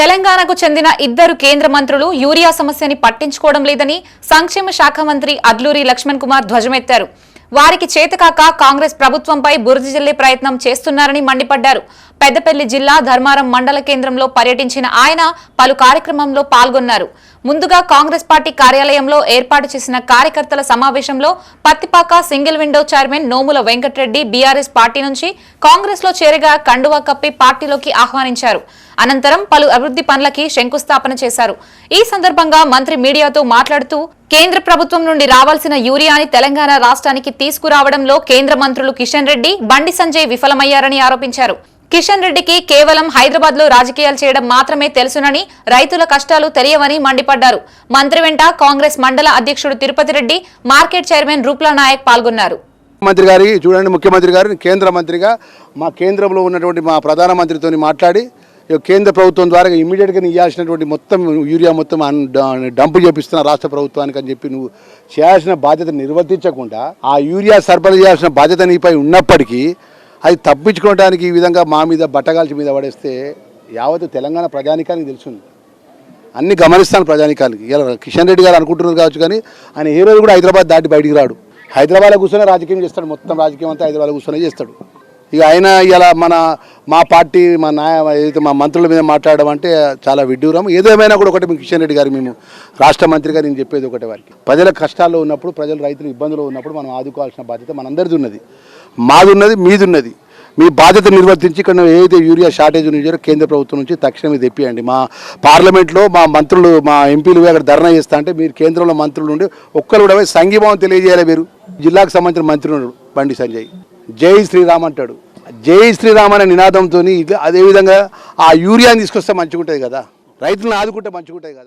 తెలంగాణకు చెందిన ఇద్దరు కేంద్ర మంత్రులు యూరియా సమస్యని పట్టించుకోవడం లేదని సంక్షేమ శాఖ మంత్రి అడ్లూరి లక్ష్మణ్ కుమార్ ధ్వజమెత్తారు. వారికి చేతకాక కాంగ్రెస్ ప్రభుత్వంపై బురద జల్లే ప్రయత్నం చేస్తున్నారని మండిపడ్డారు. పెద్దపల్లి జిల్లా ధర్మారం మండల కేంద్రంలో పర్యటించిన ఆయన పలు కార్యక్రమంలో పాల్గొన్నారు. ముందుగా కాంగ్రెస్ పార్టీ కార్యాలయంలో ఏర్పాటు చేసిన కార్యకర్తల సమావేశంలో Pattipaka single window chairman Nomula Venkatareddy BRS party నుంచి కాంగ్రెస్లో చేరగా కండువా కప్పి పార్టీలోకి ఆహ్వానించారు. అనంతరం పలు అభివృద్ధి పనులకి శంకుస్థాపన చేశారు. ఈ సందర్భంగా మంత్రి మీడియాతో మాట్లాడుతూ కేంద్ర ప్రభుత్వం నుండి రావాల్సిన యూరియాని తెలంగాణ రాష్ట్రానికి తీసుకురావడంలో కేంద్ర మంత్రులు కిషన్ రెడ్డి బండి సంజయ్ విఫలమయ్యారని ఆరోపించారు. కిషన్ రెడ్డికి కేవలం హైదరాబాద్లో రాజకీయాలు చేయడం మాత్రమే తెలుసునని రైతుల కష్టాలు తెలియవని మండిపడ్డారు. మంత్రి వెంట కాంగ్రెస్ మండల అధ్యక్షుడు తిరుపతి రెడ్డి మార్కెట్ చైర్మన్ రూప్లా నాయక్ పాల్గొన్నారు. మంత్రి గారి చూడండి ముఖ్యమంత్రి గారు కేంద్ర మంత్రిగా మా కేంద్రంలో ఉన్నటువంటి మా ప్రధానమంత్రితో మాట్లాడి కేంద్ర ప్రభుత్వం ద్వారా ఇమీడియట్గా ఇవ్వాల్సినటువంటి మొత్తం యూరియా మొత్తం అన్- డ- డంప్ చేపిస్తున్న రాష్ట్ర ప్రభుత్వానికి అని చెప్పి నువ్వు చేయాల్సిన బాధ్యత నిర్వర్తించకుండా ఆ యూరియా సరఫరా చేయాల్సిన బాధ్యత నీపై ఉన్నప్పటికీ అది తప్పించుకోవడానికి ఈ విధంగా మా మీద బట్టగాల్చి మీద పడేస్తే యావత్ తెలంగాణ ప్రజానికానికి తెలుసుంది అన్ని గమనిస్తాను ప్రజానికానికి. ఇలా కిషన్ రెడ్డి గారు అనుకుంటున్నారు కావచ్చు కానీ ఆయన ఏ రోజు కూడా హైదరాబాద్ దాటి బయటికి రాడు. హైదరాబాద్లో కూర్చొని రాజకీయం చేస్తాడు. మొత్తం రాజకీయం అంతా హైదరాబాద్లో కూర్చొని చేస్తాడు. ఇక ఆయన ఇలా మన మా పార్టీ మా నాయ ఏదైతే మా మంత్రుల మీద మాట్లాడడం అంటే చాలా విడ్డూరం. ఏదేమైనా కూడా ఒకటి మేము కిషన్ రెడ్డి గారు మేము రాష్ట్ర మంత్రిగా నేను చెప్పేది ఒకటే వారికి. ప్రజల కష్టాల్లో ఉన్నప్పుడు ప్రజలు రైతులు ఇబ్బందులు ఉన్నప్పుడు మనం ఆదుకోవాల్సిన బాధ్యత మనందరిది ఉన్నది. మాదున్నది మీదున్నది. మీ బాధ్యత నిర్వర్తించి ఇక్కడ ఏదైతే యూరియా షార్టేజ్ ఉన్నాయో కేంద్ర ప్రభుత్వం నుంచి తక్షణమే తెప్పియండి. మా పార్లమెంట్లో మా మంత్రులు మా ఎంపీలు అక్కడ ధర్నా చేస్తా అంటే మీరు కేంద్రంలో మంత్రులు ఉండి ఒక్కరు కూడా సంఘీభావం తెలియజేయాలి మీరు జిల్లాకు సంబంధించిన మంత్రి ఉన్నాడు బండి సంజయ్. జై శ్రీరామ్ అంటాడు. జై శ్రీరామ్ అనే నినాదంతో అదేవిధంగా ఆ యూరియాని తీసుకొస్తే మంచిగా ఉంటుంది కదా. రైతులను ఆదుకుంటే మంచిగా ఉంటుంది కదా.